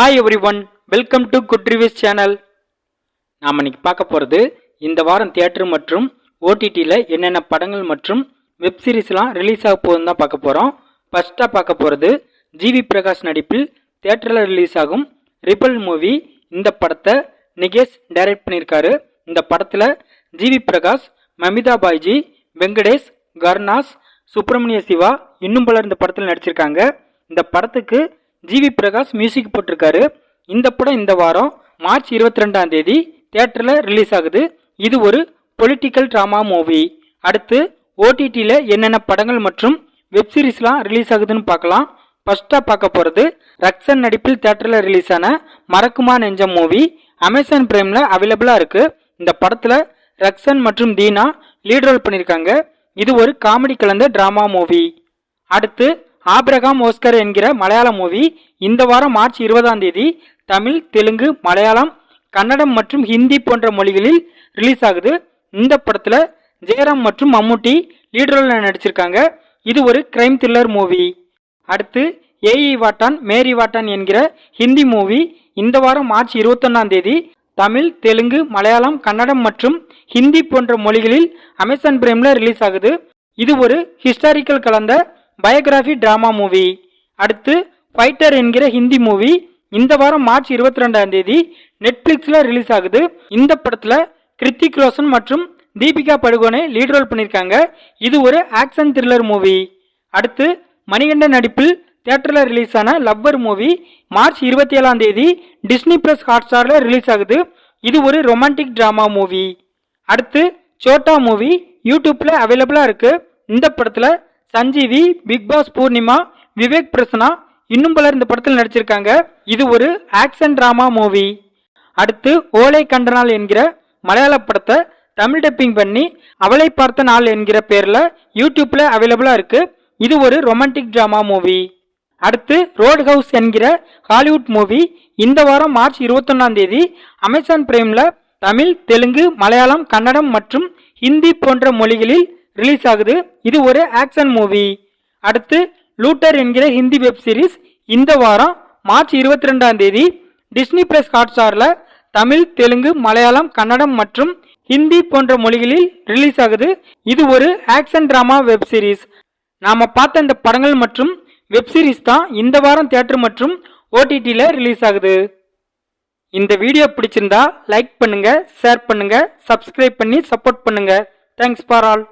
Hi everyone welcome to good reviews channel நாம் இன்னைக்கு பார்க்க போகிறது இந்த வாரம் தியேட்டர் மற்றும் ஓடிடியில் என்னென்ன படங்கள் மற்றும் வெப்சீரிஸ்லாம் ரிலீஸ் ஆக போகுதுன்னு தான் பார்க்க போகிறோம் ஃபஸ்ட்டாக பார்க்க போகிறது ஜிவி பிரகாஷ் நடிப்பில் தியேட்டரில் ரிலீஸ் ஆகும் ரிபல் மூவி இந்த படத்தை நிகேஷ் டைரக்ட் பண்ணியிருக்காரு. இந்த படத்தில் ஜிவி பிரகாஷ் மமிதா பாய்ஜி வெங்கடேஷ் கர்னாஸ் சுப்பிரமணிய சிவா இன்னும் பலர் இந்த படத்தில் நடிச்சிருக்காங்க. இந்த படத்துக்கு ஜிவி பிரகாஷ் மியூசிக் போட்டிருக்காரு. இந்த படம் இந்த வாரம் மார்ச் இருபத்தி ரெண்டாம் தேதி தியேட்டரில் ரிலீஸ் ஆகுது. இது ஒரு பொலிட்டிக்கல் ட்ராமா மூவி அடுத்து ஓடிடியில் என்னென்ன படங்கள் மற்றும் வெப் சீரிஸ்லாம் ரிலீஸ் ஆகுதுன்னு பார்க்கலாம். ஃபர்ஸ்ட்டாக பார்க்க போகிறது ரக்ஷன் நடிப்பில் தியேட்டரில் ரிலீஸ் ஆன மறக்குமா நெஞ்சம் மூவி அமேசான் பிரைமில் அவைலபிளாக இருக்குது இந்த படத்தில் ரக்ஷன் மற்றும் தீனா லீட் ரோல் பண்ணியிருக்காங்க இது ஒரு காமெடி கலந்த ட்ராமா மூவி அடுத்து ஆப்ரகாம் ஓஸ்கர் என்கிற மலையாள மூவி இந்த வாரம் மார்ச் இருபதாம் தேதி தமிழ் தெலுங்கு மலையாளம் கன்னடம் மற்றும் ஹிந்தி போன்ற மொழிகளில் ரிலீஸ் ஆகுது. இந்த படத்தில் ஜெயராம் மற்றும் மம்முட்டி லீட் ரோல்ல நடிச்சிருக்காங்க. இது ஒரு கிரைம் த்ரில்லர் மூவி அடுத்து ஏஇ வாட்டான் மேரி வாட்டான் என்கிற ஹிந்தி மூவி இந்த வாரம் மார்ச் இருபத்தொன்னாம் தேதி தமிழ் தெலுங்கு மலையாளம் கன்னடம் மற்றும் ஹிந்தி போன்ற மொழிகளில் அமேசான் பிரைமில் ரிலீஸ் ஆகுது. இது ஒரு ஹிஸ்டாரிக்கல் கலந்த பயோகிராஃபி டிராமா மூவி அடுத்து ஃபைட்டர் என்கிற ஹிந்தி மூவி இந்த வாரம் மார்ச் இருபத்தி ரெண்டாம் தேதி நெட்ஃப்ளிக்ஸில் ரிலீஸ் ஆகுது. இந்த படத்தில் கிருத்திக் ரோஷன் மற்றும் தீபிகா படுகோனே லீட் ரோல் பண்ணியிருக்காங்க. இது ஒரு ஆக்ஷன் த்ரில்லர் மூவி அடுத்து மணிகண்டன் நடிப்பில் தியேட்டரில் ரிலீஸ் ஆன லவ்வர் மூவி மார்ச் இருபத்தி ஏழாம் தேதி டிஸ்னி ப்ளஸ் ஹாட்ஸ்டாரில் ரிலீஸ் ஆகுது. இது ஒரு ரொமான்டிக் ட்ராமா மூவி அடுத்து சோட்டா மூவி யூடியூப்பில் அவைலபிளாக இருக்குது இந்த படத்தில் சஞ்சீவி பிக் பாஸ் பூர்ணிமா விவேக் பிரசனா இன்னும் பலர் இந்த படத்தில் நடிச்சிருக்காங்க. இது ஒரு ஆக்ஷன் டிராமா மூவி அடுத்து ஓலை கண்ட நாள் என்கிற மலையாள படத்தை தமிழ் டப்பிங் பண்ணி அவளை பார்த்த நாள் என்கிற பேரில் யூடியூப்பில் அவைலபிளாக இருக்கு. இது ஒரு ரொமான்டிக் டிராமா மூவி அடுத்து ரோட் ஹவுஸ் என்கிற ஹாலிவுட் மூவி இந்த வாரம் மார்ச் இருபத்தொன்னாம் தேதி அமேசான் பிரைமில் தமிழ் தெலுங்கு மலையாளம் கன்னடம் மற்றும் ஹிந்தி போன்ற மொழிகளில் ரிலீஸ் ஆகுது. இது ஒரு ஆக்ஷன் மூவி அடுத்து லூட்டர் என்கிற ஹிந்தி வெப் சீரிஸ் இந்த வாரம் மார்ச் இருபத்தி ரெண்டாம் தேதி டிஸ்னி பிளஸ் ஹாட்ஸ்டாரில் தமிழ் தெலுங்கு மலையாளம் கன்னடம் மற்றும் ஹிந்தி போன்ற மொழிகளில் ரிலீஸ் ஆகுது. இது ஒரு ஆக்ஷன் ட்ராமா வெப் சீரிஸ் நாம பார்த்த இந்த படங்கள் மற்றும் வெப் சீரிஸ் தான் இந்த வாரம் தியேட்டர் மற்றும் ஓடிடியில் ரிலீஸ் ஆகுது. இந்த வீடியோ பிடிச்சிருந்தா லைக் பண்ணுங்கள் ஷேர் பண்ணுங்கள் சப்ஸ்கிரைப் பண்ணி சப்போர்ட் பண்ணுங்கள் தேங்க்ஸ் ஃபார் ஆல்